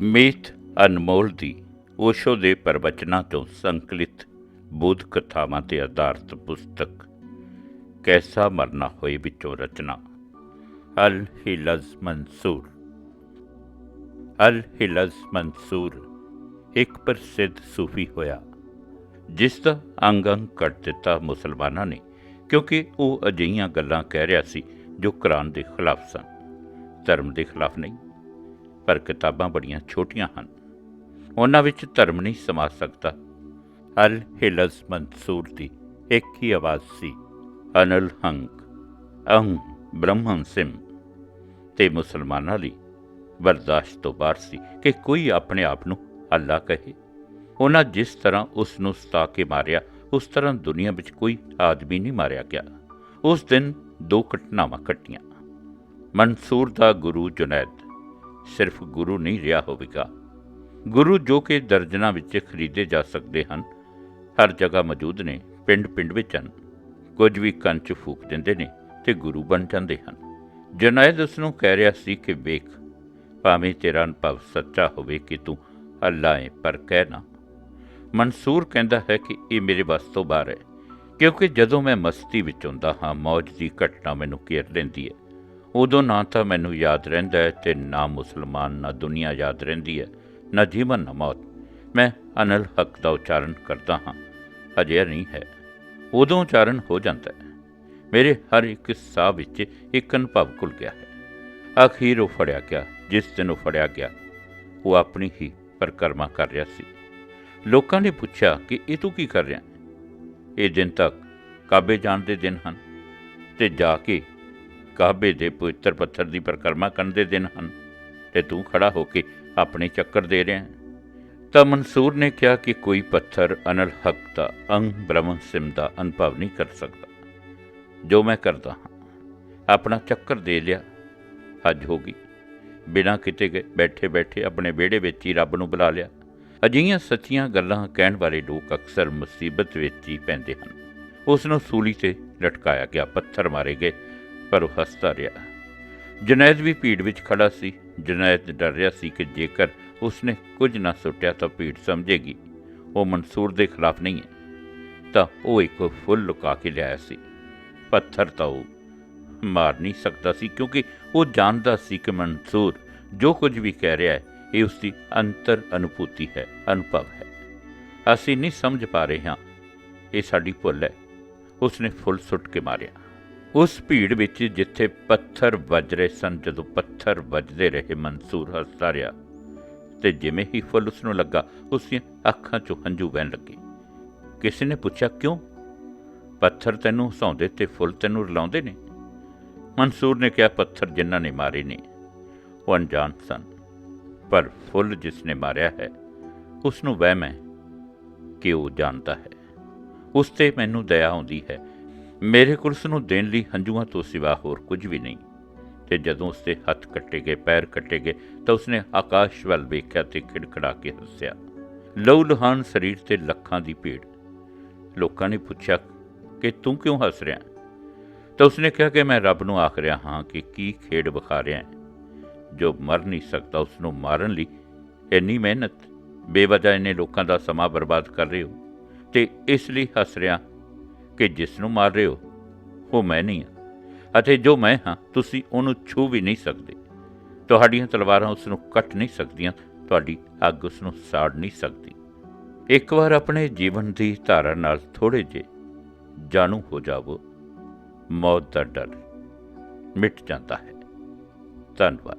ਮੀਤ ਅਨਮੋਲ ਦੀ ਓਸ਼ੋ ਦੇ ਪ੍ਰਵਚਨਾਂ ਤੋਂ ਸੰਕਲਿਤ ਬੁੱਧ ਕਥਾਵਾਂ ਤੇ ਆਧਾਰਿਤ ਪੁਸਤਕ, ਕੈਸਾ ਮਰਨਾ ਹੋਏ ਵਿੱਚੋਂ ਰਚਨਾ, Al Hallaj Mansur Al Hallaj Mansur ਇੱਕ ਪ੍ਰਸਿੱਧ ਸੂਫੀ ਹੋਇਆ, ਜਿਸ ਦਾ ਅੰਗ ਅੰਗ ਕੱਟ ਦਿੱਤਾ ਮੁਸਲਮਾਨਾਂ ਨੇ, ਕਿਉਂਕਿ ਉਹ ਅਜਿਹੀਆਂ ਗੱਲਾਂ ਕਹਿ ਰਿਹਾ ਸੀ ਜੋ ਕੁਰਾਨ ਦੇ ਖਿਲਾਫ ਸਨ। ਧਰਮ ਦੇ ਖਿਲਾਫ ਨਹੀਂ ਪਰ ਕਿਤਾਬਾਂ ਬੜੀਆਂ ਛੋਟੀਆਂ ਹਨ। ਉਹਨਾਂ ਵਿੱਚ ਧਰਮ ਨਹੀਂ ਸਮਾ ਸਕਦਾ। ਅਲ ਹਿਲਜ਼ ਮਨਸੂਰ ਦੀ ਇੱਕ ਹੀ ਆਵਾਜ਼ ਸੀ, ਅਨਲ ਹੰਕ, ਅਹੰ ਬ੍ਰਹਮਨ ਸਿਮ। ਤੇ ਮੁਸਲਮਾਨਾਂ ਲਈ ਬਰਦਾਸ਼ਤ ਤੋਂ ਬਾਹਰ ਸੀ ਕਿ ਕੋਈ ਆਪਣੇ ਆਪ ਨੂੰ ਅੱਲਾ ਕਹੇ। ਉਹਨਾਂ ਜਿਸ ਤਰ੍ਹਾਂ ਉਸ ਨੂੰ ਸਤਾ ਕੇ ਮਾਰਿਆ, ਉਸ ਤਰ੍ਹਾਂ ਦੁਨੀਆ ਵਿੱਚ ਕੋਈ ਆਦਮੀ ਨਹੀਂ ਮਾਰਿਆ ਗਿਆ। ਉਸ ਦਿਨ ਦੋ ਘਟਨਾਵਾਂ ਘਟੀਆਂ। ਮਨਸੂਰ ਦਾ ਗੁਰੂ ਜੁਨੈਦ ਸਿਰਫ ਗੁਰੂ ਨਹੀਂ ਰਿਹਾ ਹੋਵੇਗਾ। ਗੁਰੂ ਜੋ ਕਿ ਦਰਜਨਾਂ ਵਿੱਚ ਖਰੀਦੇ ਜਾ ਸਕਦੇ ਹਨ, ਹਰ ਜਗ੍ਹਾ ਮੌਜੂਦ ਨੇ, ਪਿੰਡ-ਪਿੰਡ ਵਿੱਚ ਹਨ। ਕੁਝ ਵੀ ਕੰਚ ਫੂਕ ਦਿੰਦੇ ਨੇ ਤੇ ਗੁਰੂ ਬਣ ਜਾਂਦੇ ਹਨ। ਜੁਨੈਦ ਉਸ ਨੂੰ ਕਹਿ ਰਿਹਾ ਸੀ ਕਿ ਵੇਖ, ਭਾਵੇਂ ਤੇਰਾ ਅਨੁਭਵ ਸੱਚਾ ਹੋਵੇ ਕਿ ਤੂੰ ਅੱਲਾ ਹੈ ਪਰ ਕਹਿ ਨਾ। ਮਨਸੂਰ ਕਹਿੰਦਾ ਹੈ ਕਿ ਇਹ ਮੇਰੇ ਵੱਸ ਤੋਂ ਬਾਹਰ ਹੈ, ਕਿਉਂਕਿ ਜਦੋਂ ਮੈਂ ਮਸਤੀ ਵਿੱਚ ਹੁੰਦਾ ਹਾਂ, ਮੌਜ ਦੀ ਘਟਨਾ ਮੈਨੂੰ ਘੇਰ ਲੈਂਦੀ ਹੈ। ਉਦੋਂ ਨਾ ਤਾਂ ਮੈਨੂੰ ਯਾਦ ਰਹਿੰਦਾ ਹੈ ਤੇ ਨਾ ਮੁਸਲਮਾਨ, ਨਾ ਦੁਨੀਆ ਯਾਦ ਰਹਿੰਦੀ ਹੈ, ਨਾ ਜੀਵਨ, ਨਾ ਮੌਤ। ਮੈਂ ਅਨਲ ਹਕ ਦਾ ਉਚਾਰਨ ਕਰਦਾ ਹਾਂ ਅਜੇ ਨਹੀਂ ਹੈ। ਉਦੋਂ ਉਚਾਰਨ ਹੋ ਜਾਂਦਾ ਹੈ। ਮੇਰੇ ਹਰ ਇੱਕ ਸਾਹ ਵਿੱਚ ਇੱਕ ਅਨੁਭਵ ਖੁੱਲ ਗਿਆ ਹੈ। ਅਖੀਰ ਉਹ ਫੜਿਆ ਗਿਆ, ਜਿਸ ਦਿਨ ਉਹ ਫੜਿਆ ਗਿਆ, ਉਹ ਆਪਣੀ ਹੀ ਪਰਕਰਮਾ ਕਰ ਰਿਹਾ ਸੀ। ਲੋਕਾਂ ਨੇ ਪੁੱਛਿਆ ਕਿ ਇਹ ਤੂੰ ਕੀ ਕਰ ਰਿਹਾ ਇਹ ਦਿਨ ਤੱਕ ਕਾਬੇ ਜਾਣ ਦੇ ਦਿਨ ਹਨ। ਤੇ ਜਾ ਕੇ ਕਾਬੇ ਦੇ ਪਵਿੱਤਰ ਪੱਥਰ ਦੀ ਪਰਕਰਮਾ ਕਰਨ ਦੇ ਦਿਨ ਹਨ ਤੇ ਤੂੰ ਖੜਾ ਹੋ ਕੇ ਆਪਣੇ ਚੱਕਰ ਦੇ ਰਿਹਾ ਤਾਂ ਮਨਸੂਰ ਨੇ ਕਿਹਾ ਕਿ ਕੋਈ ਪੱਥਰ ਅਨਲ ਹਕ ਦਾ, ਅੰਗ ਬ੍ਰਹਮ ਸਿਮ ਦਾ ਅਨੁਭਵ ਨਹੀਂ ਕਰ ਸਕਦਾ। ਜੋ ਮੈਂ ਕਰਦਾ ਹਾਂ, ਆਪਣਾ ਚੱਕਰ ਦੇ ਲਿਆ। ਅੱਜ ਹੋ ਗਈ। ਬਿਨਾਂ ਕਿਤੇ ਗਏ ਬੈਠੇ ਬੈਠੇ ਆਪਣੇ ਵਿਹੜੇ ਵਿੱਚ ਹੀ ਰੱਬ ਨੂੰ ਬੁਲਾ ਲਿਆ। ਅਜਿਹੀਆਂ ਸੱਚੀਆਂ ਗੱਲਾਂ ਕਹਿਣ ਵਾਲੇ ਲੋਕ ਅਕਸਰ ਮੁਸੀਬਤ ਵਿੱਚ ਹੀ ਪੈਂਦੇ ਹਨ। ਉਸ ਨੂੰ ਸੂਲੀ ਤੇ ਲਟਕਾਇਆ ਗਿਆ ਪੱਥਰ ਮਾਰੇ ਗਏ। ਪਰ ਉਹ ਹੱਸਦਾ ਰਿਹਾ। ਜਨੈਦ ਵੀ ਭੀੜ ਵਿੱਚ ਖੜਾ ਸੀ। ਜਨੈਦ ਡਰ ਰਿਹਾ ਸੀ ਕਿ ਜੇਕਰ ਉਸਨੇ ਕੁਝ ਨਾ ਸੁੱਟਿਆ ਤਾਂ ਭੀੜ ਸਮਝੇਗੀ। ਉਹ ਮਨਸੂਰ ਦੇ ਖਿਲਾਫ ਨਹੀਂ ਹੈ। ਤਾਂ ਉਹ ਇੱਕ ਫੁੱਲ ਲੁਕਾ ਕੇ ਲਿਆਇਆ ਸੀ। ਪੱਥਰ ਤਾਂ ਉਹ ਮਾਰ ਨਹੀਂ ਸਕਦਾ ਸੀ ਕਿਉਂਕਿ ਉਹ ਜਾਣਦਾ ਸੀ ਕਿ ਮਨਸੂਰ ਜੋ ਕੁਝ ਵੀ ਕਹਿ ਰਿਹਾ ਹੈ, ਇਹ ਉਸ ਦੀ ਅੰਤਰ ਅਨੁਭੂਤੀ ਹੈ, ਅਨੁਭਵ ਹੈ। ਅਸੀਂ ਨਹੀਂ ਸਮਝ ਪਾ ਰਹੇ ਹਾਂ। ਇਹ ਸਾਡੀ ਭੁੱਲ ਹੈ। ਉਸਨੇ ਫੁੱਲ ਸੁੱਟ ਕੇ ਮਾਰਿਆ। ਉਸ ਭੀੜ ਵਿੱਚ ਜਿੱਥੇ ਪੱਥਰ ਵੱਜ ਰਹੇ ਸਨ, ਜਦੋਂ ਪੱਥਰ ਵੱਜਦੇ ਰਹੇ, ਮਨਸੂਰ ਹੱਸਦਾ ਰਿਹਾ ਤੇ ਜਿਵੇਂ ਹੀ ਫੁੱਲ ਉਸ ਨੂੰ ਲੱਗਾ ਉਸ ਦੀਆਂ ਅੱਖਾਂ 'ਚੋਂ ਹੰਝੂ ਵਹਿਣ ਲੱਗੇ। ਕਿਸੇ ਨੇ ਪੁੱਛਿਆ, ਕਿਉਂ? ਪੱਥਰ ਤੈਨੂੰ ਹਸਾਉਂਦੇ ਤੇ ਫੁੱਲ ਤੈਨੂੰ ਰਲਾਉਂਦੇ ਨੇ? ਮਨਸੂਰ ਨੇ ਕਿਹਾ, ਪੱਥਰ ਜਿਨ੍ਹਾਂ ਨੇ ਮਾਰੇ ਨੇ, ਉਹ ਅਣਜਾਣ ਸਨ, ਪਰ ਫੁੱਲ ਜਿਸ ਨੇ ਮਾਰਿਆ ਹੈ ਉਸ ਨੂੰ ਵਹਿਮ ਹੈ ਕਿ ਉਹ ਜਾਣਦਾ ਹੈ। ਉਸ ਤੇ ਮੈਨੂੰ ਦਇਆ ਆਉਂਦੀ ਹੈ ਮੇਰੇ ਕੋਲ ਉਸ ਨੂੰ ਦੇਣ ਲਈ ਹੰਝੂਆਂ ਤੋਂ ਸਿਵਾ ਹੋਰ ਕੁਝ ਵੀ ਨਹੀਂ। ਤੇ ਜਦੋਂ ਉਸਦੇ ਹੱਥ ਕੱਟੇ ਗਏ, ਪੈਰ ਕੱਟੇ ਗਏ, ਤਾਂ ਉਸਨੇ ਆਕਾਸ਼ ਵੱਲ ਵੇਖਿਆ ਤੇ ਖਿੜਖੜਾ ਕੇ ਹੱਸਿਆ। ਲਹੂ ਲੁਹਾਨ ਸਰੀਰ ਤੇ ਲੱਖਾਂ ਦੀ ਭੀੜ। ਲੋਕਾਂ ਨੇ ਪੁੱਛਿਆ ਕਿ ਤੂੰ ਕਿਉਂ ਹੱਸ ਰਿਹਾ ਤਾਂ ਉਸਨੇ ਕਿਹਾ ਕਿ ਮੈਂ ਰੱਬ ਨੂੰ ਆਖ ਰਿਹਾ ਹਾਂ ਕਿ ਕੀ ਖੇਡ ਵਿਖਾ ਰਿਹਾ ਹੈ। ਜੋ ਮਰ ਨਹੀਂ ਸਕਦਾ ਉਸ ਨੂੰ ਮਾਰਨ ਲਈ ਇੰਨੀ ਮਿਹਨਤ, ਬੇਵਜ੍ਹਾ ਇੰਨੇ ਲੋਕਾਂ ਦਾ ਸਮਾਂ ਬਰਬਾਦ ਕਰ ਰਹੇ ਹੋ, ਤੇ ਇਸ ਲਈ ਹੱਸ ਰਿਹਾ ਕਿ ਜਿਸ ਨੂੰ ਮਾਰ ਰਹੇ ਹੋ, ਉਹ ਮੈਂ ਨਹੀਂ ਹਾਂ। ਅਤੇ ਜੋ ਮੈਂ ਹਾਂ, ਤੁਸੀਂ ਉਹਨੂੰ ਛੂ ਵੀ ਨਹੀਂ ਸਕਦੇ। ਤੁਹਾਡੀਆਂ ਤਲਵਾਰਾਂ ਉਸ ਨੂੰ ਕੱਟ ਨਹੀਂ ਸਕਦੀਆਂ, ਤੁਹਾਡੀ ਅੱਗ ਉਸ ਨੂੰ ਸਾੜ ਨਹੀਂ ਸਕਦੀ। ਇੱਕ ਵਾਰ ਆਪਣੇ ਜੀਵਨ ਦੀ ਧਾਰਾ ਨਾਲ ਥੋੜੇ ਜੇ ਜਾਣੂ ਹੋ ਜਾਵੋ। ਮੌਤ ਦਾ ਡਰ ਮਿਟ ਜਾਂਦਾ ਹੈ। ਧੰਨਵਾਦ।